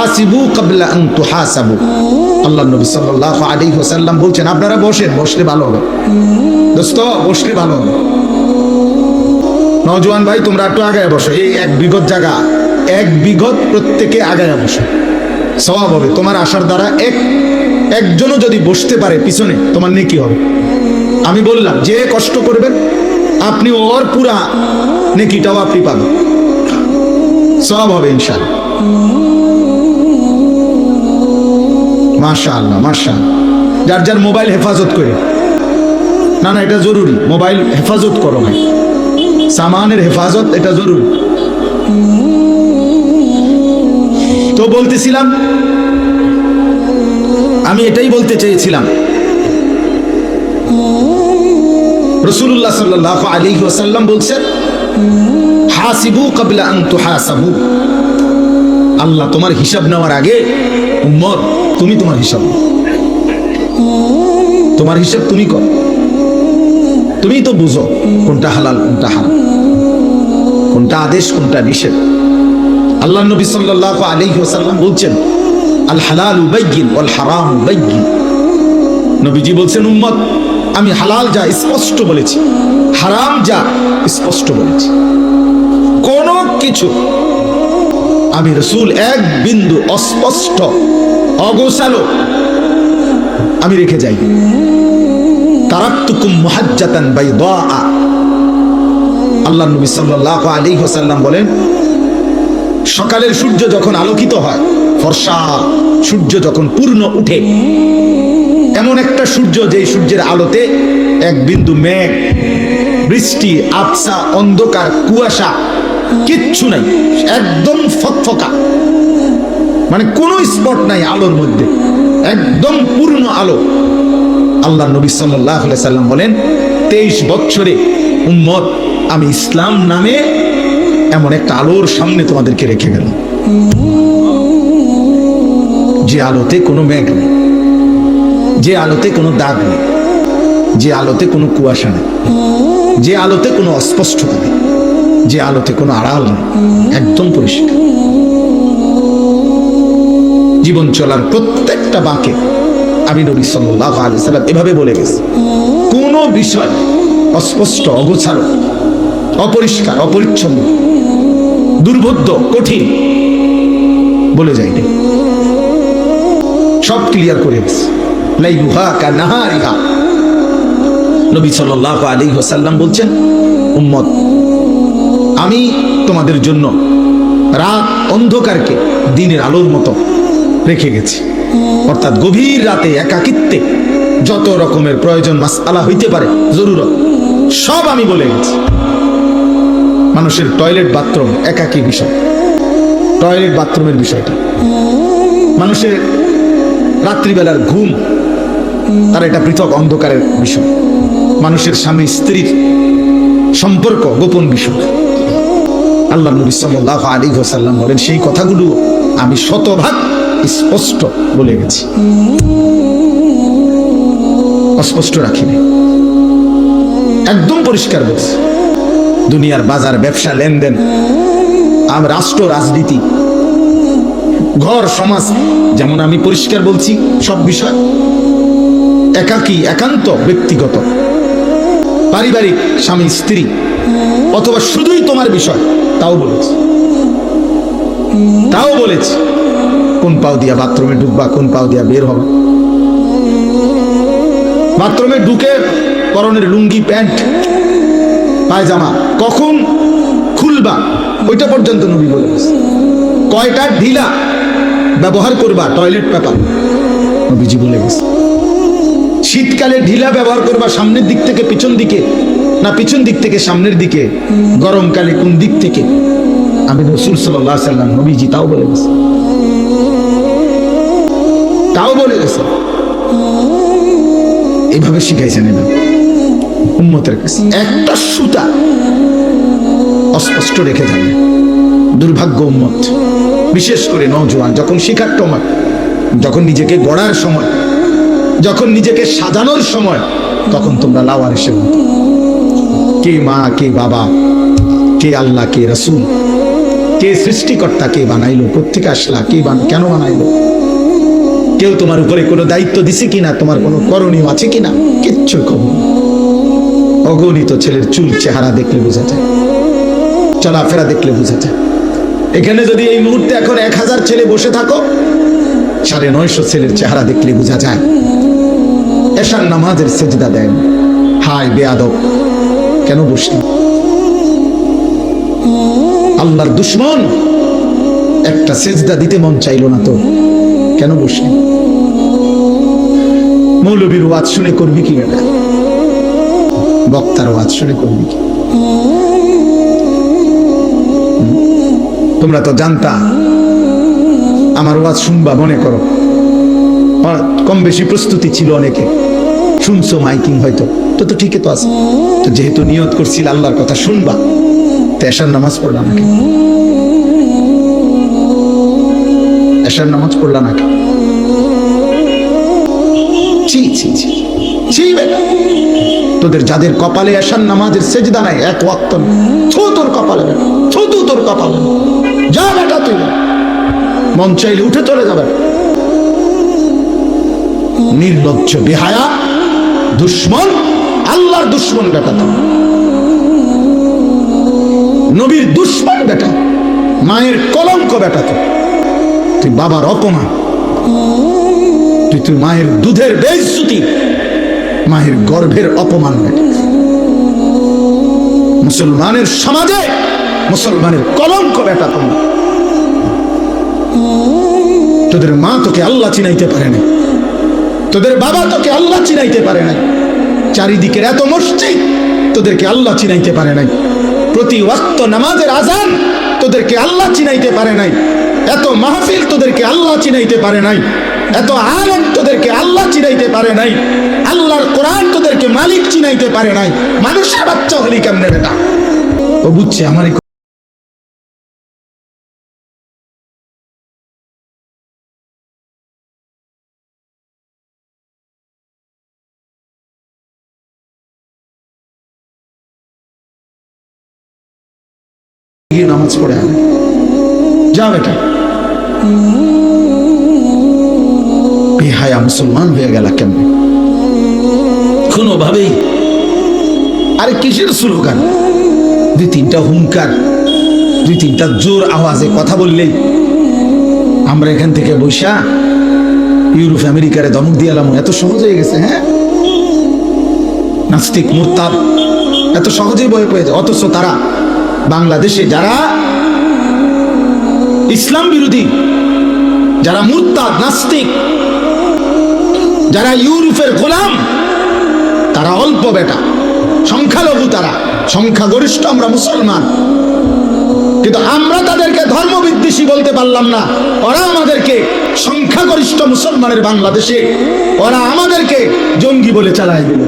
হাসিবু কাবলা আন তুহাসাবু। আল্লাহ নবী সাল্লাল্লাহু আলাইহি ওয়াসাল্লাম বলছেন, আপনারা বসেন, বসলে ভালো হবে। দোস্ত, বসলে ভালো হবে। নজওয়ান ভাই, তোমরা একটু আগায় বসো। এই এক বিগত জায়গা, এক বিগত প্রত্যেকে আগায় বসো। স্বভাব হবে। তোমার আসার দ্বারা এক, একজনও যদি বসতে পারে পিছনে, তোমার নেকি হবে। আমি বললাম, যে কষ্ট করবেন, আপনি ওর পুরা নেকিটাও আপনি পাবেন। সব হবে ইনশাল মাশা আল্লাহ মাশা যার যার মোবাইল হেফাজত করে। না না, এটা জরুরি। মোবাইল হেফাজত করো ভাই। সামানের হেফাজত, এটা জরুরি। তো বলতেছিলাম, আমি এটাই বলতে চেয়েছিলাম। রসুল্লাহ সাল্লাহ আলী ওসাল্লাম বলছেন, হাসিবু কাবলা আন তুহাসাবু। আল্লাহ, তোমার হিসাব নেওয়ার আগে উম্মত, তুমি তোমার হিসাব। তোমার হিসাব তুমি কর। তুমি তো বুঝো কোনটা হালাল, কোনটা হারাম। কোনটা আদেশ, কোনটা নিষেধ। আল্লাহ নবী সাল্লাল্লাহু আলাইহি ওয়াসাল্লাম বলছেন, আল হালাল বাইয়িন ওয়াল হারাম বাইয়িন। নবীজি বলছেন, উম্মত, আমি হালাল যা স্পষ্ট বলেছি, হারাম যা স্পষ্ট বলেছি। কোন কিছু আমি রসুল এক বিন্দু অস্পষ্ট, অগোছালো। আমি রেখে যাই। সকালের সূর্য যখন আলোকিত হয়, ফর্সা সূর্য যখন পূর্ণ উঠে একটা সূর্য যে সূর্যের আলোতে এক বিন্দু মেঘ, বৃষ্টি আবসা অন্ধকার, কুয়াশা কিচ্ছু নাই। একদম ফকফকা। মানে কোনো স্পট নাই আলোর মধ্যে। একদম পূর্ণ আলো। আল্লাহ নবী সাল্লাহ সাল্লাম বলেন, তেইশ বছরে উম্মত, আমি ইসলাম নামে এমন একটা আলোর সামনে তোমাদেরকে রেখে গেলাম। যে আলোতে কোনো মেঘ নেই। যে আলোতে কোনো দাগ নেই। যে আলোতে কোনো কুয়াশা নেই। যে আলোতে কোনো অস্পষ্টতা নেই। যে আলোতে কোনো আড়াল নেই, একদম পরিষ্কার। জীবন চলার প্রত্যেকটা বাঁকে আমি নবী সাল্লাহ আলি সাল্লাম এভাবে বলে গেছি। কোনো বিষয় অস্পষ্ট, অগোছালো, অপরিষ্কার, অপরিচ্ছন্ন, দুর্বোধ্য, কঠিন বলে যায়নি। সব ক্লিয়ার করে গেছে। লাইলুহা কা নাহারিহা। নবী সাল্লাল্লাহু আলাইহি ওয়াসাল্লাম বলছেন উম্মত। আমি তোমাদের জন্য রাত অন্ধকারকে দিনের আলোর মতো রেখে গেছি। অর্থাৎ গভীর রাতে একাকিত্বে যত রকমের প্রয়োজন মাসআলা হইতে পারে, জরুরত, সব আমি বলে গেছি। মানুষের টয়লেট বাথরুম একাকী বিষয়। টয়লেট বাথরুমের বিষয়টা। মানুষের রাত্রিবেলার ঘুম, তার এটা পৃথক অন্ধকারের বিষয়। মানুষের স্বামী, স্ত্রীর সম্পর্ক, গোপন বিষয়। আল্লাহ নবী সাল্লাল্লাহু আলাইহি ওয়াসাল্লাম বলেন, সেই কথাগুলো আমি শতভাগ স্পষ্ট বলে গেছি। অস্পষ্ট রাখিনি। একদম পরিষ্কার বলছি। দুনিয়ার বাজার, ব্যবসা, লেনদেন, আম, রাষ্ট্র, রাজনীতি, ঘর, সমাজ, যেমন আমি পরিষ্কার বলছি, সব বিষয় একাকী, একান্ত ব্যক্তিগত। পারিবারিক স্বামী, স্ত্রী, অথবা শুধুই তোমার বিষয়, তাও বলেছি। তাও বলেছি, কোন পাও দিয়া বাথরুমে ঢুকবা, কোন পাও দিয়া বের হবে। বাথরুমে ঢুকে পরনের লুঙ্গি, প্যান্ট, পায়জামা কখন খুলবা, ওইটা পর্যন্ত নবী বলে। কয়টা ঢিলা ব্যবহার করবা, টয়লেট পেপার, নবীজি বলে গেছে। শীতকালে ঢিলা ব্যবহার করবা সামনের দিক থেকে পিছন দিকে, না পিছন দিক থেকে সামনের দিকে, গরমকালে কোন দিক থেকে? আমি রসুল সাল্লাম, নবীজি তাও বলে গেছে। তাও বলে গেছে। এইভাবে শিখাইছেন এবার উম্মতের কাছে একটা সুতা অস্পষ্ট রেখে যাবে দুর্ভাগ্য উম্মত। বিশেষ করে নজওয়ান যখন শিখার সময়, যখন নিজেকে গড়ার সময় যখন নিজেকে সাজানোর সময়, তখন তোমরা লাওয়ার এসে কে মা, কে বাবা, কে আল্লাহ, কে রসুল, কে সৃষ্টিকর্তা, কে বানাইলো কোথেকে আসলা, কে বান, কেন বানাইলো? কেউ তোমার উপরে কোনো দায়িত্ব দিছে কিনা, তোমার কোনো করণীয় আছে কিনা, কিচ্ছু খবর অগণিত ছেলের চুল চেহারা দেখলে বোঝা যায়, চলাফেরা দেখলে বোঝা যায়। এখানে যদি এই মুহূর্তে এখন এক হাজার ছেলে বসে থাকো, সাড়ে নয়শো ছেলের চেহারা দেখলে বোঝা যায়। এশার নামাজের সেজদা দেন। হাই বেয়াদব, কেন বসলি? আল্লাহর দুশ্মন, একটা সেজদা দিতে মন চাইলো না তো, কেন বসলি? মৌলবীর ওয়াজ শুনে করবি কি বেটা বক্তার ওয়াজ শুনে করবি কি? তোমরা তো জানতা, আমার ওয়াজ শুনবা মনে করো। কম বেশি প্রস্তুতি ছিল অনেকে শুনছো মাইকিং হয়তো। তো তো ঠিকই তো আছে। তো যেহেতু নিয়ত করছিল আল্লাহর কথা শুনবা, তো এশার নামাজ পড়লাম নাকি? এশার নামাজ পড়লাম নাকি? ছি ছি ছি ছি তোদের যাদের কপালে এশার নামাজের সেজদা নাই, এক ওয়াক্ত। থু তোর কপালে বেটা। থু তু তোর কপালে। যা বেটা তুই। মন চাইলে উঠে চলে যাবে। নির্লজ্জ বেহায়া। দুশ্মন, আল্লাহর দুশ্মন বেটা তো। নবীর দুশ্মন বেটা, মায়ের কলঙ্ক বেটা তো। তুই বাবার অপমান, তুই তুই মায়ের দুধের বেজ্জুতি মায়ের গর্ভের অপমান বেটা। মুসলমানের সমাজে মুসলমানের কলঙ্ক বেটা তোমরা। তোদের মা তোকে আল্লাহ চিনাইতে পারে না তোদের বাবা তোকে আল্লাহ চিনাইতে পারে নাই। চারিদিকের এত মসজিদ তোদেরকে আল্লাহ চিনাইতে পারে নাই। প্রতি ওয়াক্ত নামাজের আজান তোদেরকে আল্লাহ চিনাইতে পারে নাই। এত মাহফিল তোদেরকে আল্লাহ চিনাইতে পারে নাই। এত আলেম তোদেরকে আল্লাহ চিনাইতে পারে নাই। আল্লাহর কোরআন তোদেরকে মালিক চিনাইতে পারে নাই। মানুষের বাচ্চা হলি কেমনে বেটা? ও বুঝছে, আমার গিয়ে নামাজ পড়ে আনে যা বেটা বেহায়া মুসলমান হয়ে গেল কেমন? কোনোভাবেই। আরে কিসের স্লোগান? দুই তিনটা হুঙ্কার, দুই তিনটা জোর আওয়াজে কথা বললেই আমরা এখান থেকে বৈশা ইউরোপ, আমেরিকারে দমক দিয়ালাম এত সহজ হয়ে গেছে হ্যাঁ? নাস্তিক, মুরতাদ, এত সহজেই বয়ে পেয়েছে অথচ তারা বাংলাদেশে যারা ইসলাম বিরোধী, যারা মুরতাদ, নাস্তিক, যারা ইউরোপের গোলাম, তারা অল্প বেটা, সংখ্যালঘু তারা, সংখ্যাগরিষ্ঠ আমরা মুসলমান। কিন্তু আমরা তাদেরকে ধর্ম বিদ্বেষী বলতে পারলাম না। ওরা আমাদেরকে সংখ্যাগরিষ্ঠ মুসলমানের বাংলাদেশে, ওরা আমাদেরকে জঙ্গি বলে চালায় দিল।